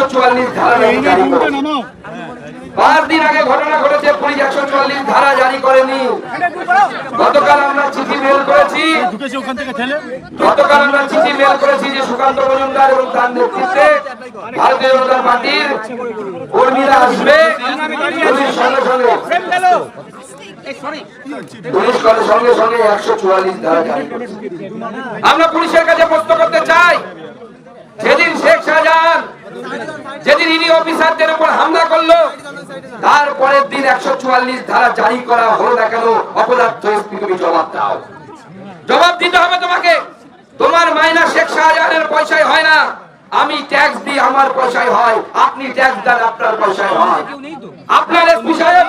একশো চুয়াল্লিশ ধারা জারি পাঁচ দিন আগে ঘটনা ঘটেছে পুলিশ একশো চুয়াল্লিশ ধারা জারি করেনি। গতকাল আমরা চিঠি মেল করেছি। গতকাল আমরা চিঠি মেল করেছি যে সুকান্ত মজুমদার এবং তার নেতৃত্বে ভারতীয় জনতা পার্টির কর্মীরা আসবে। সঙ্গে সঙ্গে সঙ্গে সঙ্গে একশো চুয়াল্লিশ ধারা জারি আমরা পুলিশের কাছে প্রশ্ন করতে চাই যেদিন শেখ শাহজাহান যেদিন ইডি অফিসারদের উপর হামলা করল, তারপরের দিন একশো চুয়াল্লিশ ধারা জারি করা হলো না কেন? অপদার্থ তুমি জবাব দাও। জবাব দিতে হবে তোমাকে। তোমার মাইনা শেখ শাহজাহানের পয়সায় হয় না। আমি ট্যাক্স দিই, আমার পয়সায় হয়। আপনি ট্যাক্স দেন, আপনার পয়সায় হয়। আপনার এসপি সাহেব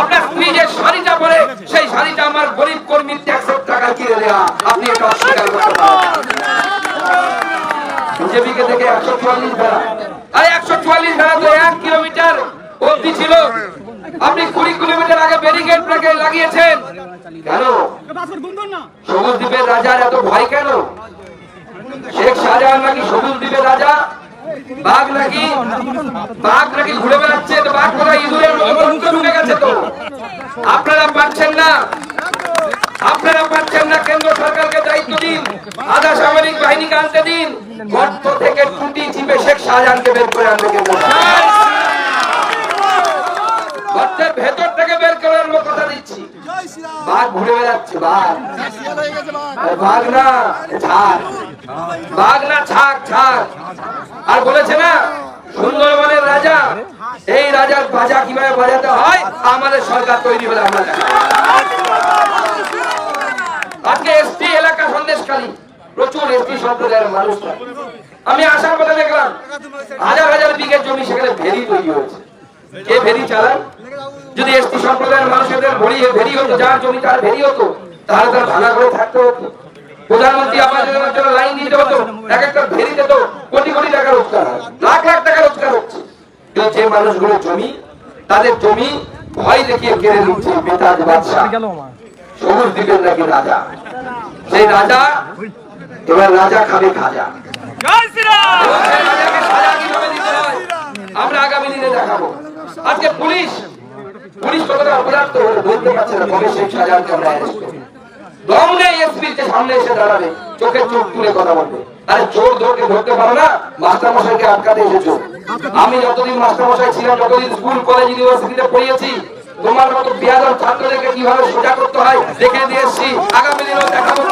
আপনার স্ত্রী যে শাড়িটা পরে সেই শাড়িটা আমার গরিব কর্মীর ট্যাক্সের টাকা কিনে দেওয়া আপনি এটা অস্বীকার করতে পারেন বিজেপিকে থেকে একশো চুয়াল্লিশ ধারা আরে একশো চুয়াল্লিশ ধারা তো এক কিলোমিটার অব্দি ছিল আপনি কুড়ি কিলোমিটার আগে ব্যারিকেড লাগিয়েছেন কেন সবুজ দ্বীপের রাজার এত ভয় কেন শেখ শাহজাহান নাকি সবুজ দ্বীপের রাজা বাঘ নাকি? বাঘ নাকি ঘুরে বেড়াচ্ছে? বাঘ কোথায়? ইঁদুরের মুখে ঢুকে গেছে তো। আপনারা পাচ্ছেন না? আপনারা পাচ্ছেন না? কেন্দ্র সরকারকে দায়িত্ব দিন। আধা সামরিক বাহিনীকে আনতে দিন। গর্ত থেকে টুটি চিপে শেখ শাহজাহানকে বের করে আনতে কেন্দ্র গর্তের ভেতর থেকে বের করে আনব কথা দিচ্ছি। বাঘ ঘুরে বেড়াচ্ছে, বাঘ। বাঘ না ছাক বাঘ না ছাক ছাক আর বলেছে না, সুন্দরবনের রাজা, এই রাজার বাজা কীভাবে বাজাতে হয়, আমাদের সরকার তৈরি হলে আমরা আজকে এলাকা সন্দেশখালী, প্রচুর সম্প্রদায়ের আমি আসার পথে দেখলাম, হাজার হাজার বিঘের জমি সেখানে ভেরি তৈরি হয়েছে। কে ভেরি চালান যদি এসটি সম্প্রদায়ের মানুষদের ভরি ভেরি হতো, যার জমি তার ভেরি হতো, তাহলে তার ভাঙা করে থাকতে হতো। প্রধানমন্ত্রী আবাস যোজনার জন্য লাইন দিতে হতো। এক একটা ভেরি দিত কোটি কোটি টাকা রোজগার হয়। লাখ লাখ টাকা রোজগার হচ্ছে। কিন্তু যে মানুষগুলো জমি তাদের জমি ভয় দেখিয়ে কেড়ে নিচ্ছে বেতাজ বাদশাহ। সবুজ দ্বীপের নাকি রাজা? সেই রাজা এবার রাজা খাবে খাজা। আমরা আগামী দিনে দেখাবো। আজকে পুলিশ পুলিশ কতটা অপরাধ বলতে পারছে না কবে শেখ শাহজাহানকে আমরা অ্যারেস্ট করি দম নেই এসপির যে সামনে এসে দাঁড়াবে, চোখে চোখ তুলে কথা বলবে। আরে চোর ধরকে ধরতে পারো না মাস্টার মশাইকে আটকাতে এসেছ। আমি যতদিন মাস্টার মশাই ছিলাম যতদিন স্কুল, কলেজ, ইউনিভার্সিটিতে পড়িয়েছি। তোমার মতো বিয়াদব ছাত্রদেরকে কীভাবে সোজা করতে হয়, দেখে দিয়ে এসছি। আগামী দিনেও দেখাবো।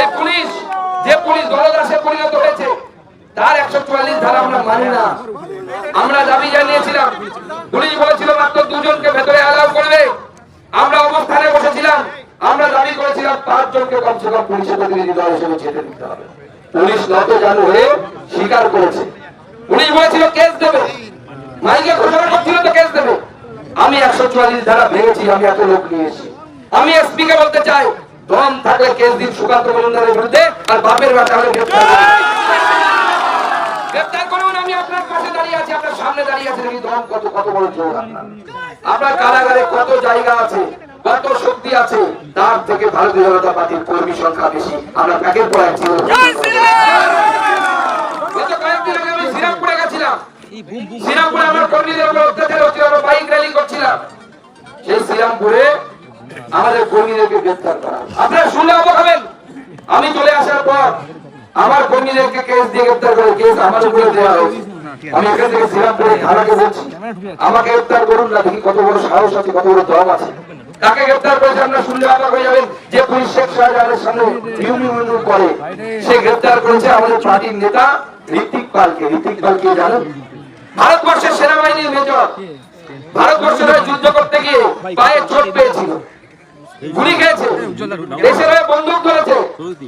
এই পুলিশ, যে পুলিশ দলদাসে পরিণত হয়েছে, তার একশো চুয়াল্লিশ ধারা আমরা মানি না আমরা দাবি জানিয়েছিলাম পুলিশ বলেছিল মাত্র দুজনকে ভেতরে অ্যালাউ করবে আমরা অবস্থানে বসেছিলাম আমরা দাবি করেছিলাম কম পুলিশের প্রতিনিধি দল হিসেবে যেতে দিতে হবে। পুলিশ নত জানু হয়ে স্বীকার করেছে। পুলিশ বলেছিল, কেস দেবে। মাইকে ঘোষণা করছিল তো কেস দেবে। আমি একশো চুয়াল্লিশ ধারা ভেঙেছি, আমি এত লোক নিয়ে এসেছি। আমি এসপি কে বলতে চাই, দম থাকলে কেস দিন সুকান্ত মজুমদারের বিরুদ্ধে, আর বাপের বাটা হলে গ্রেপ্তার করুন। করুন, আমি আপনার পাশে দাঁড়িয়ে আছি, আপনার সামনে দাঁড়িয়ে আছি, দেখি দম কত কত বড় জোর আপনার। আপনার কারাগারে কত জায়গা আছে? কত শক্তি আছে, তার থেকে ভারতীয় জনতা পার্টির কর্মী সংখ্যা বেশি। আমরা প্যাকেট পড়াই গ্রেফতার করা। আপনারা আমি চলে আসার পর আমার কর্মীদেরকে কেস দিয়ে গ্রেফতার করে কেস আমার উপরে দেওয়া হয়েছে। আমাকে গ্রেফতার করুন না দেখি কত বড় সাহস আছে, কত বড় দম আছে। তাকে গ্রেফতার করেছে শুনলে হয়ে যাবেন যে পুলিশ শেখ শাহজাহানের সামনে করে। সে গ্রেফতার করেছে আমাদের পার্টির নেতা ঋতিক পালকে। ঋতিক পালকে জানেন? ভারতবর্ষের সেনাবাহিনীর মেজর। ভারতবর্ষের যুদ্ধ করতে গিয়ে পায়ে চোট পেয়েছিল। গুলি খেয়েছে দেশের হয়ে বন্দুক ধরেছে।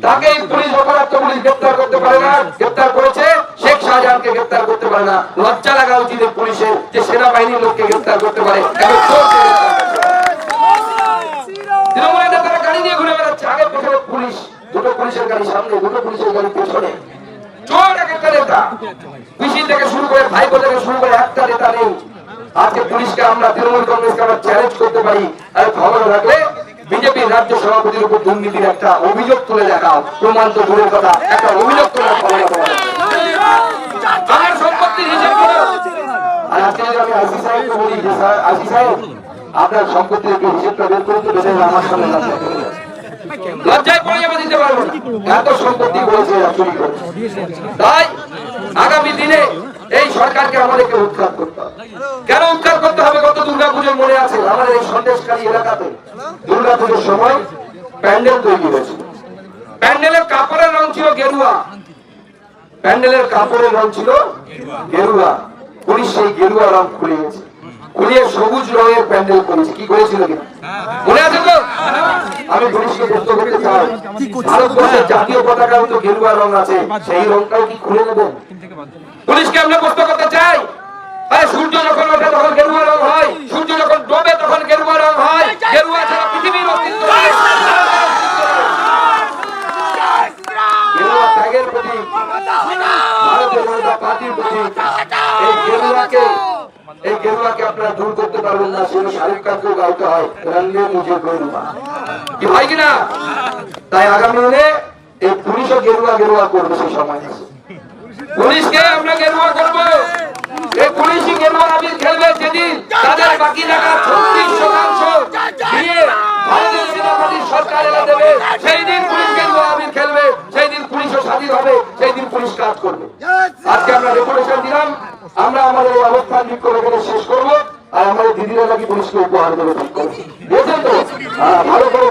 তাকে পুলিশ অপরাধ পুলিশ গ্রেপ্তার করতে পারে না, গ্রেপ্তার করেছে। শেখ শাহজাহানকে গ্রেপ্তার করতে পারে না। লজ্জা লাগা উচিত পুলিশের যে সেনাবাহিনীর লোককে গ্রেপ্তার করতে পারে। একটা নেতা। থেকে শুরু করে ভাইপো থেকে শুরু করে একটা নেতা নেই। আজকে আমরা, তৃণমূল কংগ্রেসকে আমরা চ্যালেঞ্জ করতে পারি। রাজ্য সভাপতির উপর দুর্নীতির একটা অভিযোগ তুলে দেখাও প্রমাণ তো দূরের কথা, একটা অভিযোগ তুলে তাই আগামী দিনে এই সরকারকে আমাদেরকে করতে হবে। কেন উৎখাত করতে হবে? গত দুর্গাপুজোর মনে আছে, আমাদের এই সন্দেশকারী এলাকাতে দুর্গা পুজোর সময় প্যান্ডেল তৈরি হয়েছিল প্যান্ডেলের কাপড়ের রং ছিল গেরুয়া। প্যান্ডেলের কাপড়ের রং ছিল গেরুয়া। পুলিশ সেই গেরুয়া রং খুলিয়েছে। খুলিয়ে সবুজ রঙের প্যান্ডেল করেছে। কি করেছিল মনে আছে তো? আমি পুলিশকে প্রশ্ন করতে চাই। ভারতবর্ষের জাতীয় পতাকাও তো গেরুয়া রং আছে। সেই রংটাও কি খুলে নেবেন পুলিশকে আমরা প্রশ্ন করতে চাই। আরে সূর্য যখন ওঠে তখন গেরুয়া রং হয়। সূর্য যখন ডোবে তখন গেরুয়া রং হয়। গেরুয়া ছাড়া পৃথিবীর অস্তিত্ব নেই। গেরুয়া ত্যাগের প্রতীক ভারতীয় জনতা পার্টির প্রতীক এই গেরুয়াকে এই গেরুয়াকে আপনারা দূর করতে পারবেন না সেটা শাহরুখ খানকেও গাইতে হয় রঙ্গে মুঝে গেরুয়া কি হয় কিনা? তাই আগামী দিনে এই পুলিশও গেরুয়া গেরুয়া করবে সেই সময়। পুলিশকে আমরা গেরুয়া করব। এই পুলিশই গেরুয়া আবির খেলবে যেদিন তাদের বাকি টাকা ছত্রিশ শতাংশ দিয়ে ভারতীয় জনতা সরকার এনে দেবে। সেই দিন পুলিশ গেরুয়া আবির খেলবে সেই দিন পুলিশও স্বাধীন হবে সেই দিন পুলিশ কাজ করবে। আজকে আমরা রেপুটেশন দিলাম আমরা আমাদের অবস্থান বিক্ষোভ এখানে শেষ করব। আর আমাদের দিদিরা নাকি পুলিশকে উপহার দেবে তো? হ্যাঁ ভালো করে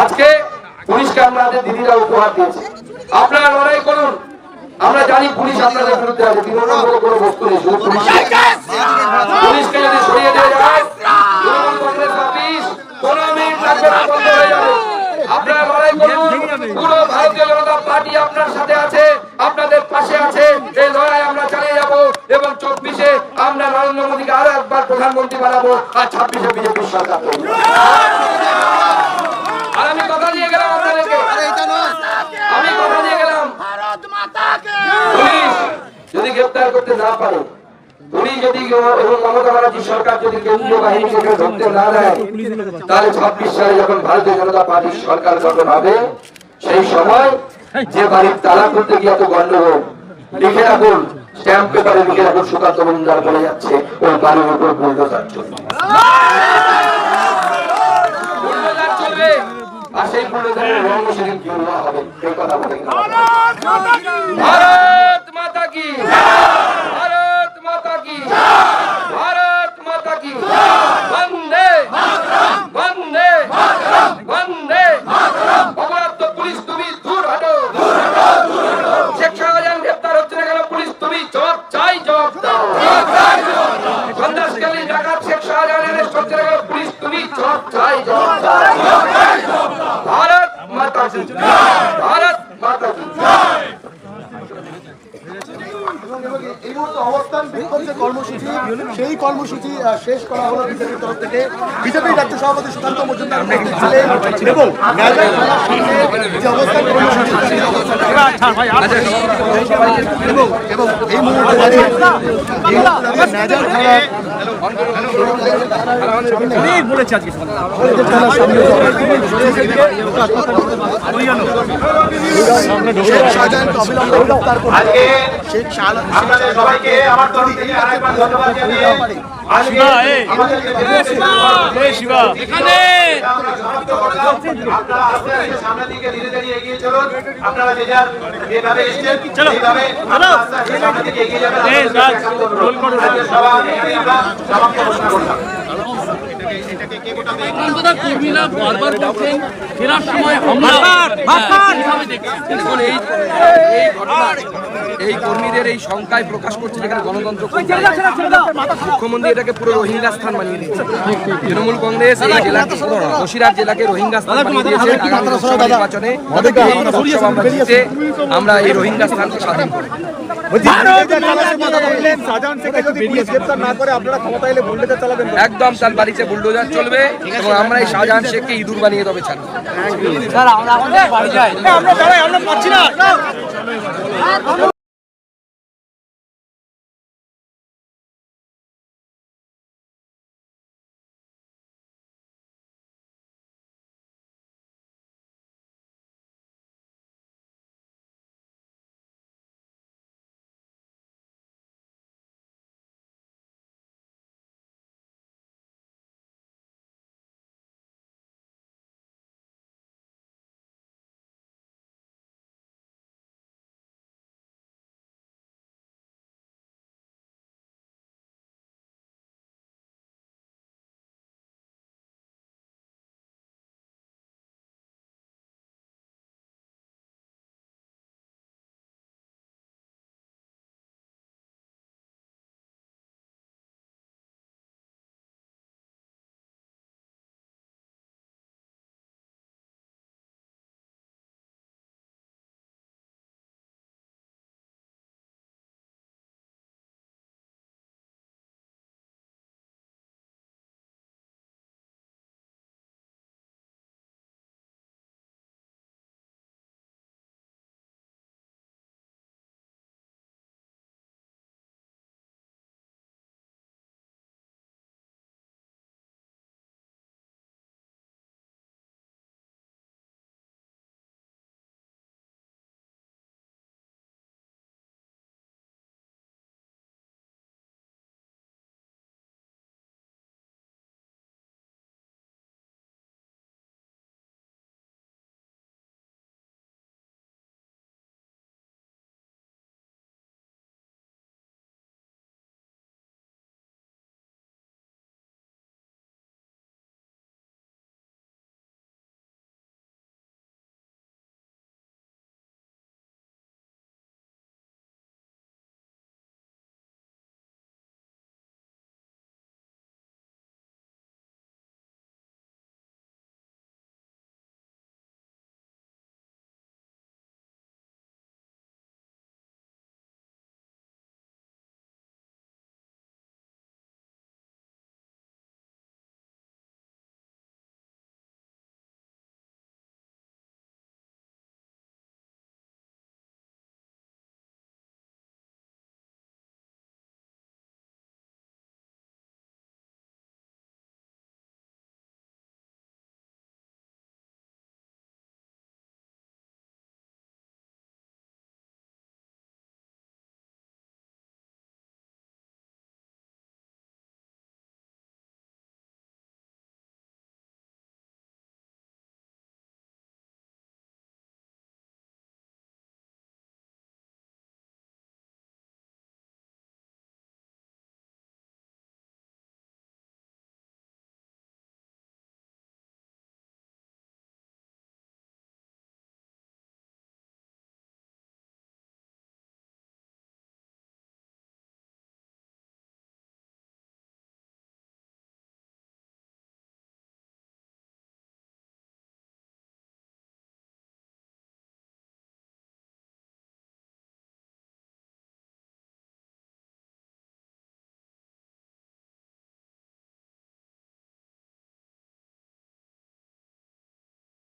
আজকে পুলিশকে দিদিরা উপহার দিয়েছে। আপনারা লড়াই করুন। আমরা জানি পুলিশ আপনাদের বিরুদ্ধে আছে তৃণমূল কোনো বস্তু নেই, শুধু পুলিশ। পুলিশকে যদি সরিয়ে দেওয়া যায় আপনারা লড়াই করুন। পুরো ভারতীয় জনতা পার্টি আপনার আমরা নরেন্দ্র মোদীকে আরও একবার প্রধানমন্ত্রী বানাবো আর ছাব্বিশে বিজেপির সরকার যদি গ্রেপ্তার করতে না যদি এবং মমতা ব্যানার্জি সরকার যদি কেন্দ্রীয় বাহিনী সেখানে ধরতে না দেয়, তাহলে ছাব্বিশ সালে যখন ভারতীয় জনতা পার্টির সরকার গঠন হবে, সেই সময় যে বাড়ির তালা খুলতে গিয়ে এত গন্ডগোল লিখে রাখুন স্ট্যাম্প পেপারে লিখে রাখুন সুকান্ত মজুমদার বলে যাচ্ছে, ওই বাড়ির উপর বুলডোজার চলবে। আর হবে, এই কথা বলে। ভারত মাতা কি? কর্মসূচি শেষ করা হলো বিজেপির তরফ থেকে। বিজেপির রাজ্য সভাপতি সুকান্ত মজুমদার এবং ন্যাজার থানার সামনে যে অবস্থান কর্মসূচি এবং এবং এই মুহূর্তে দাঁড়িয়ে করতে আজকে আপনারা যে যার যেভাবে এসেছেন সেইভাবে সামনের দিকে এগিয়ে যাবেন সভা সমাপ্ত ঘোষণা করলাম কর্মীরা বারবার বলছেন ফেরার সময় হামলা কীভাবে দেখছেন? দেখুন এই কর্মীদের এই শঙ্কায় প্রকাশ করছে যেখানে গণতন্ত্র মুখ্যমন্ত্রী এটাকে পুরো রোহিঙ্গা স্থান বানিয়ে দিয়েছে। তৃণমূল কংগ্রেস এই জেলাকে বসিরহাট জেলাকে রোহিঙ্গা স্থান বানিয়ে দিয়েছে। নির্বাচনে আমরা এই রোহিঙ্গা স্থানকে স্বাধীন করব একদম তার বাড়িতে বুলডোজার চলবে এবং আমরা এই শাহজাহান শেখকে ইঁদুর বানিয়ে তবে ছাড়বো